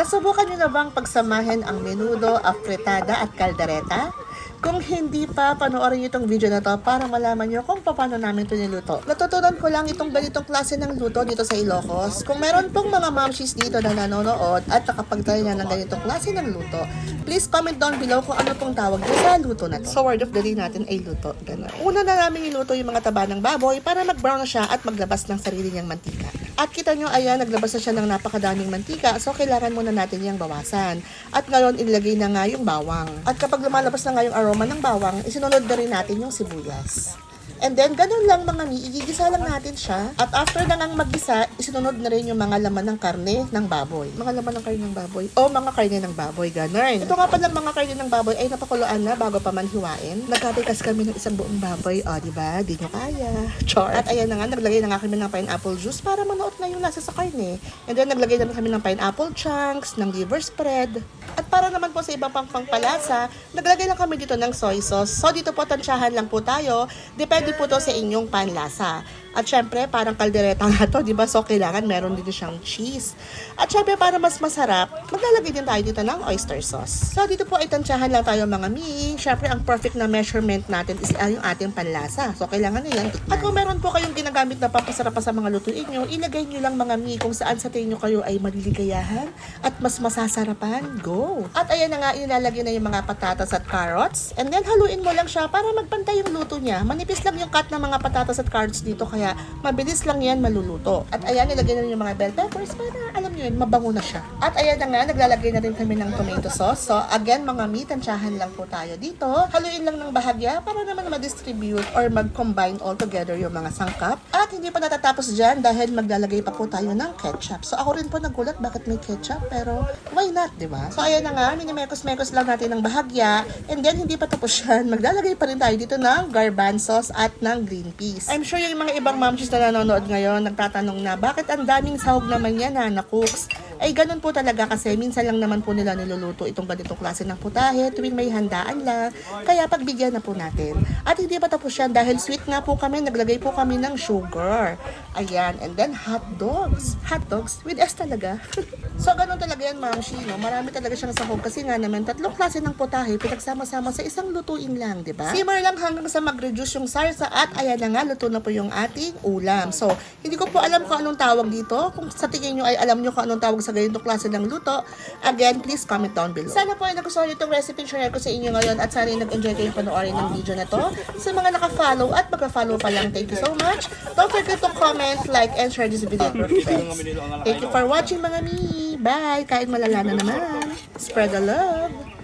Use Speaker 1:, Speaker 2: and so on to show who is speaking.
Speaker 1: Nasubukan niyo na bang pagsamahin ang menudo, afritada at kaldereta? Kung hindi pa, panoorin niyo itong video na to para malaman niyo kung paano namin ito niluto. Natutunan ko lang itong ganitong klase ng luto dito sa Ilocos. Kung meron pong mga mamshis dito na nanonood at nakapag-try na ng ganitong klase ng luto, please comment down below kung ano pong tawag niyo sa luto na to. So word of the day natin ay luto. Ganun. Una na namin iluto yung mga taba ng baboy para mag-brown na siya at maglabas ng sarili niyang mantika. At kita nyo, ayan, naglabas na siya ng napakadaming mantika. So, kailangan muna natin yung bawasan. At ngayon, ilagay na nga yung bawang. At kapag lumalabas na nga yung aroma ng bawang, isinunod na rin natin yung sibuyas. And then, ganun lang mga mi, igigisa lang natin siya. At after na ngang magisa, isinunod na rin yung mga laman ng karne ng baboy. Mga laman ng karne ng baboy. O mga karne ng baboy, ganun. Ito nga pala mga karne ng baboy ay napakuluan na bago pa man hiwain. Nagkatikas kami ng isang buong baboy. O, di ba? Di nyo kaya. Char. At ayan na nga, naglagay na nga kami ng pineapple juice para manuot na yung nasa sa karne. And then, naglagay na kami ng pineapple chunks, ng liver spread. At para naman po sa ibang pang pangpalasa, naglagay lang kami dito ng soy sauce. So, dito po tansyahan lang po tayo. Depende po to sa inyong panlasa. At syempre, parang kaldereta nga to, di ba? So, kailangan meron dito siyang cheese. At syempre, para mas masarap, maglalagay din tayo dito ng oyster sauce. So, dito po ay tansyahan lang tayo mga mi. Syempre, ang perfect na measurement natin is ah, yung ating panlasa. So, kailangan na yan. At kung meron po kayong ginagamit na pampasarap pa sa mga lutuin nyo, ilagay nyo lang mga mi kung saan sa tingin nyo kayo ay maliligayahan at mas masasarapan. Go! At ayan na nga, ilalagay na yung mga patatas at carrots. And then, haluin mo lang siya para magpantay yung luto niya. Manipis lang yung cut ng mga patatas at carrots dito, kaya mabilis lang yan maluluto. At ayan, nilagay na rin yung mga bell peppers para, alam nyo yun, mabango na siya. At ayan na nga, naglalagay na rin kami ng tomato sauce. So, again, mga meat, tansyahan lang po tayo dito. Haluin lang ng bahagya para naman ma-distribute or mag-combine all together yung mga sangkap. At hindi pa natatapos dyan dahil maglalagay pa po tayo ng ketchup. So, ako rin po nagulat bakit may ketchup, pero why not, di ba? So, ayan na nga, minimekos-mekos lang natin ng bahagya. And then, hindi pa tapos yan. Maglalagay pa rin tayo dito ng garbanzos at ng green peas. I'm sure yung mga ibang mamsis na nanonood ngayon, nagtatanong na, bakit ang daming sahog naman yan, Hana Cooks? Ay, ganun po talaga kasi minsan lang naman po nila niluluto itong ganitong klase ng putahe tuwing may handaan lang. Kaya pagbigyan na po natin. At hindi pa tapos yan dahil sweet nga po kami, naglagay po kami ng sugar. Ayan, and then hot dogs. Hot dogs with S talaga. so, ganun talaga yan, Ma'am Shino. Marami talaga siyang sahog kasi nga naman tatlong klase ng putahe pinagsama-sama sa isang lutuin lang, di ba? Simmer lang hanggang sa mag-reduce yung sarsa at ayan na nga, luto na po yung ating ulam. So, hindi ko po alam kung anong tawag dito. Kung sa tingin nyo ay alam nyo kung anong tawag sa ganitong klase ng luto, again, please comment down below. Sana po ay nagustuhan nyo itong recipe share ko sa inyo ngayon at sana ay nag-enjoy kayong panoorin ng video na to. Sa mga naka-follow at magka-follow pa lang, thank you so much. Don't forget to comment, like, and share this video friends. Thank you for watching mga mi. Bye! Kain malala na naman. Spread the love.